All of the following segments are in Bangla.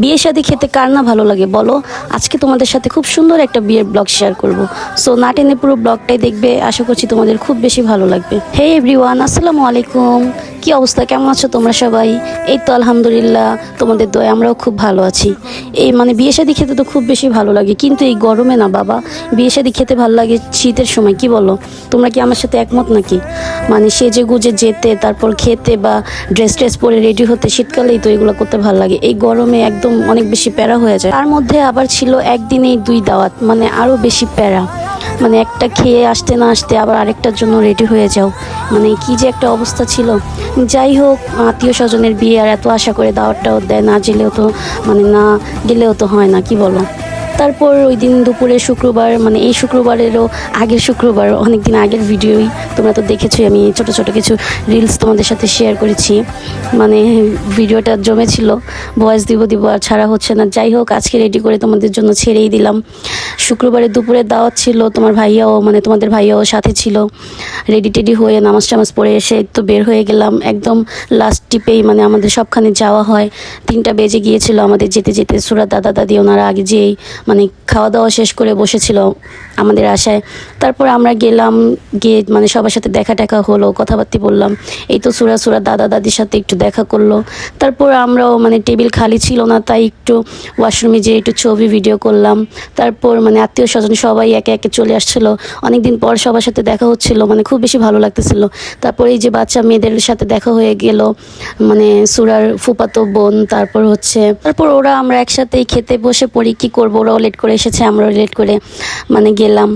বিয়ে সাদি খেতে কার না ভালো লাগে বলো? আজকে তোমাদের সাথে খুব সুন্দর একটা বিয়ের ব্লগ শেয়ার করব। সো না টেনে পুরো ব্লগটাই দেখবে, আশা করছি তোমাদের খুব বেশি ভালো লাগবে। হে এভরিওয়ান আসসালামু আলাইকুম। কি অবস্থা? কেমন আছো তোমরা সবাই? এই তো আলহামদুলিল্লাহ, তোমাদের দয় আমরাও খুব ভালো আছি। এই মানে বিয়ে শাদি খেতে তো খুব বেশি ভালো লাগে, কিন্তু এই গরমে না বাবা, বিয়ে শাদি খেতে ভালো লাগে শীতের সময়, কি বলো? তোমরা কি আমার সাথে একমত নাকি? মানে সেজে গুজে যেতে, তারপর খেতে বা ড্রেস ট্রেস পরে রেডি হতে, শীতকালেই তো এগুলো করতে ভালো লাগে। এই গরমে একদম অনেক বেশি প্যারা হয়ে যায়। তার মধ্যে আবার ছিল একদিনেই দুই দাওয়াত মানে আরও বেশি প্যারা। মানে একটা খেয়ে আসতে না আসতে আবার আরেকটার জন্য রেডি হয়ে যাও। মানে কি যে একটা অবস্থা ছিল। যাই হোক, আত্মীয় স্বজনের বিয়ে আর এত আশা করে দাওয়াতটাও দেয় না গেলেও তো মানে না গেলেও তো হয় না, কি বলো? তারপর ওই দিন দুপুরে শুক্রবার মানে এই শুক্রবারেরও আগের শুক্রবার অনেক দিন আগের ভিডিওই তোমরা তো দেখেছোই, আমি ছোট ছোট কিছু রিলস তোমাদের সাথে শেয়ার করেছি। মানে ভিডিওটা জমেছিল ভয়েস দিব দিব আর ছাড়া হচ্ছে না। যাই হোক, আজকে রেডি করে তোমাদের জন্য ছেড়েই দিলাম। শুক্রবারে দুপুরে দাওয়াত ছিল, তোমার ভাইয়াও মানে তোমাদের ভাইয়াও সাথে ছিল। রেডি টেডি হয়ে নামাজ টামাজ পড়ে এসে তো বের হয়ে গেলাম। একদম লাস্ট টিপেই মানে আমাদের সবখানে যাওয়া হয়। তিনটা বেজে গিয়েছিল আমাদের যেতে যেতে, সুরাত দাদা দাদি, ওনারা আগে যেই মানে খাওয়া দাওয়া শেষ করে বসেছিল আমাদের আশায়। তারপর আমরা গেলাম, গিয়ে মানে সবার সাথে দেখা টেকা হলো, কথাবার্তা বললাম। এই তো সুরা সুরা দাদা দাদির সাথে একটু দেখা করল। তারপর আমরাও মানে টেবিল খালি ছিল না, তাই একটু ওয়াশরুমে যেয়ে একটু ছবি, ভিডিও করলাম। তারপর মানে আত্মীয় স্বজন সবাই একে একে চলে আসছিল। অনেকদিন পর সবার সাথে দেখা হচ্ছিল মানে খুব বেশি ভালো লাগতেছিল। তারপর এই যে বাচ্চা মেয়েদের সাথে দেখা হয়ে গেল মানে সুরার ফুপাতো বোন, তারপর হচ্ছে, তারপর ওরা আমরা একসাথেই খেতে বসে পড়ি, কী করব? ওরাও লেট করে এসেছে আমরাও লেট করে মানে গেলাম।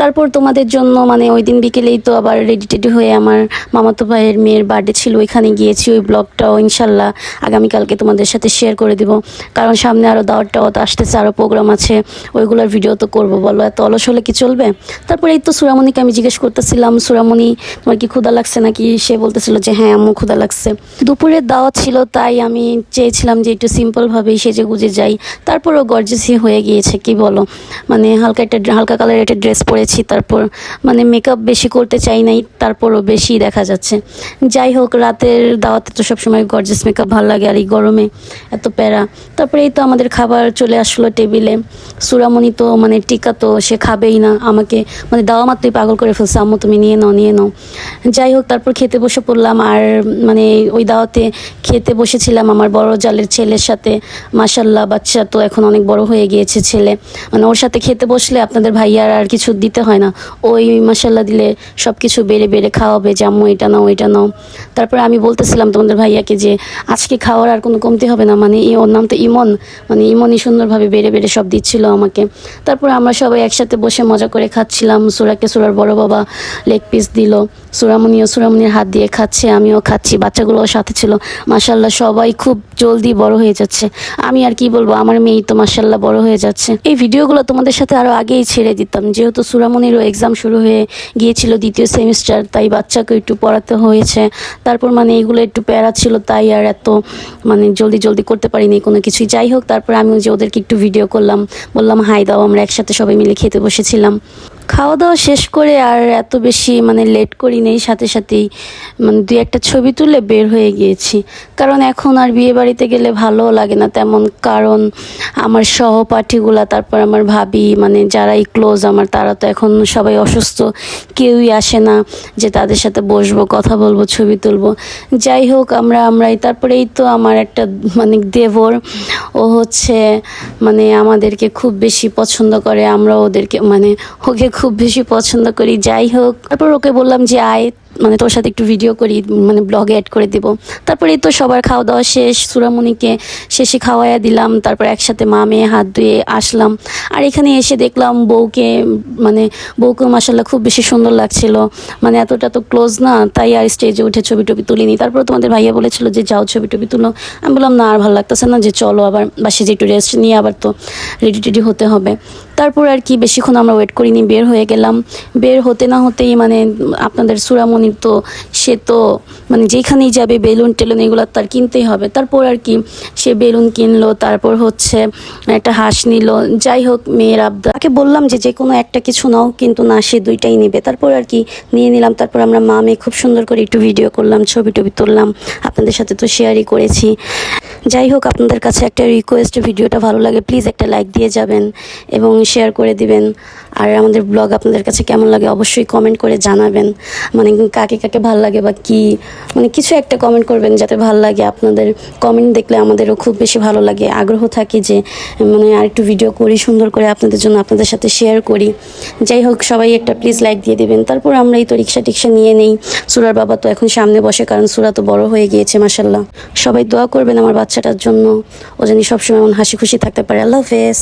তারপর তোমাদের জন্য মানে ওই দিন বিকেলেই তো আবার রেডি টেডি হয়ে আমার মামাতো ভাইয়ের মেয়ের বার্থডে ছিল, ওইখানে গিয়েছি, ওই ব্লগটাও ইনশাল্লাহ আগামীকালকে তোমাদের সাথে শেয়ার করে দিব। কারণ সামনে আরও দাওয়াত টাওয়াত আসতেছে আরও প্রোগ্রাম আছে, ওইগুলোর ভিডিও তো করব বলো, এত অলস হলে কি চলবে? তারপর এই তো সুরামণিকে আমি জিজ্ঞেস করতেছিলাম, সুরামণি, তোমার কি ক্ষুদা লাগছে নাকি? সে বলতেছিল যে হ্যাঁ আম্মু ক্ষুধা লাগছে। দুপুরের দাওয়াত ছিল, তাই আমি চেয়েছিলাম যে একটু সিম্পলভাবেই সেজে গুজে যাই। তারপরও গর্জেসি হয়ে গিয়েছে, কি বলো? মানে হালকা একটা, হালকা কালারের একটা ড্রেস পরেছি তারপর মানে মেকআপ বেশি করতে চাই নাই, তারপরও বেশি দেখা যাচ্ছে। যাই হোক, রাতের দাওয়াতে তো সবসময় গর্জেস মেকআপ ভালো লাগে, আর এই গরমে এত প্যারা। তারপরে এই তো আমাদের খাবার চলে আসলো টেবিলে। সুরামণি তো মানে টিকা তো সে খাবেই না, আমাকে মানে দাওয়া মাত্রই পাগল করে ফেলছে, আম্মু তুমি নিয়ে নাও নিয়ে নাও। যাই হোক, তারপর খেতে বসে পড়লাম, আর মানে ওই দাওয়াতে খেতে বসেছিলাম আমার বড় জালের ছেলের সাথে। মাসাল্লাহ বাচ্চা তো এখন অনেক বড় হয়ে গিয়েছে ছেলে। মানে ওর সাথে খেতে বসলে আপনাদের ভাইয়ার আর কিছু দিতে হয় না। ওই মাসাল্লাহ দিলে সব কিছু বেড়ে বেড়ে খাওয়াবে যে এটা নাও এটা নাও। তারপরে আমি বলতেছিলাম তোমাদের ভাইয়াকে যে, আজকে খাওয়ার আর কোনো কমতি হবে না। মানে ওর নাম তো ইমন। মানে ইমনই সুন্দরভাবে বেড়ে বেড়ে সব দিচ্ছিল আমাকে। তারপর আমরা সবাই একসাথে বসে মজা করে খাচ্ছিলাম। সুরাকে সুরার বড় বাবা লেগ পিস দিল। সুরামণিও সুরামণির হাত দিয়ে খাচ্ছে, আমিও খাচ্ছি, বাচ্চাগুলোও সাথে ছিল। মাসাল্লাহ সবাই খুব জলদি বড় হয়ে যাচ্ছে। আমি আর কি বলব, আমার মেয়েই তো মাসাল্লাহ বড় হয়ে যাচ্ছে। এই ভিডিওগুলো তোমাদের সাথে আরও আগেই ছেড়ে দিতাম। যেহেতু সুরামণিরও এক্সাম শুরু হয়ে গিয়েছিল দ্বিতীয় সেমিস্টার তাই বাচ্চাকে একটু পড়াতে হয়েছে। তারপর মানে এগুলো একটু প্যারা ছিল, তাই আর এত মানে জলদি জলদি করতে পারিনি কোনো কিছুই। যাই হোক, তারপর আমি যে ওদেরকে একটু ভিডিও করলাম। বললাম হাই দাও, আমরা একসাথে সবাই মিলে খেতে বসেছিলাম। খাওয়া দাওয়া শেষ করে আর এত বেশি মানে লেট করি নেই, সাথে সাথেই মানে দুই একটা ছবি তুলে বের হয়ে গিয়েছি। কারণ এখন আর বিয়ে বাড়িতে গেলে ভালো লাগে না, তেমন কারণ আমার সহপাঠীগুলা, তারপর আমার ভাবি মানে যারাই ক্লোজ আমার, তারা তো এখন সবাই অসুস্থ, কেউই আসে না যে তাদের সাথে বসবো, কথা বলব, ছবি তুলবো। যাই হোক, আমরা, আমরাই, তারপরেই তো আমার একটা মানে দেবর, ও হচ্ছে মানে আমাদেরকে খুব বেশি পছন্দ করে আমরা ওদেরকে মানে ওকে খুব বেশি পছন্দ করি। যাই হোক তারপর ওকে বললাম যে আয় মানে তোর সাথে একটু ভিডিও করি মানে ব্লগে অ্যাড করে দিব। তারপরে তো সবার খাওয়া দাওয়া শেষ, সুরামণিকে শেষে খাওয়াইয়া দিলাম, তারপর একসাথে মা, মেয়ে হাত ধুয়ে আসলাম। আর এখানে এসে দেখলাম বউকে মানে বউকে মাসাল্লাহ খুব বেশি সুন্দর লাগছিল। মানে এতটা তো ক্লোজ না, তাই আর স্টেজে উঠে ছবি টবি তুলিনি। তারপর তোমাদের ভাইয়া বলেছিল যে, যাও ছবি টবি তুলো। আমি বললাম, না, আর ভালো লাগতেছে না, যে চলো আবার বাসে যে একটু রেস্ট নিয়ে আবার তো রেডি টেডি হতে হবে। তারপর আর কি, বেশিক্ষণ আমরা ওয়েট করিনি, বের হয়ে গেলাম। বের হতে না হতেই মানে আপনাদের সুরামণির তো সে তো মানে যেখানেই যাবে, বেলুন টেলুন এগুলো তার কিনতেই হবে। তারপর আর কি, সে বেলুন কিনলো, তারপর হচ্ছে একটা হাঁস নিল। যাই হোক, মেয়ের আবদার। তাকে বললাম যে যে কোনো একটা কিছু নাও, কিন্তু না, সে দুইটাই নেবে। তারপর আর কি, নিয়ে নিলাম। তারপর আমরা মা, মেয়ে খুব সুন্দর করে একটু ভিডিও করলাম, ছবি টবি তুললাম। আপনাদের সাথে তো শেয়ারই করেছি। যাই হোক, আপনাদের কাছে একটা রিকোয়েস্ট ভিডিওটা ভালো লাগে প্লিজ একটা লাইক দিয়ে যাবেন এবং শেয়ার করে দিবেন। আর আমাদের ব্লগ আপনাদের কাছে কেমন লাগে, অবশ্যই কমেন্ট করে জানাবেন। মানে কাকে কাকে ভালো লাগে বা কি? মানে কিছু একটা কমেন্ট করবেন যাতে ভালো লাগে। আপনাদের কমেন্ট দেখলে আমাদেরও খুব বেশি ভালো লাগে। আগ্রহ থাকে যে মানে আর একটু ভিডিও করি, সুন্দর করে আপনাদের জন্য আপনাদের সাথে শেয়ার করি। যাই হোক, সবাই একটা প্লিজ লাইক দিয়ে দেবেন। তারপর আমরা এই তো রিক্সা টিক্সা নিয়ে নেই। সুরার বাবা তো এখন সামনে বসে, কারণ সুরা তো বড় হয়ে গিয়েছে মাসাল্লাহ সবাই দোয়া করবেন আমার বাচ্চাটার জন্য। ও জানি সবসময় এমন হাসি খুশি থাকতে পারে। আল্লাহ হাফেজ।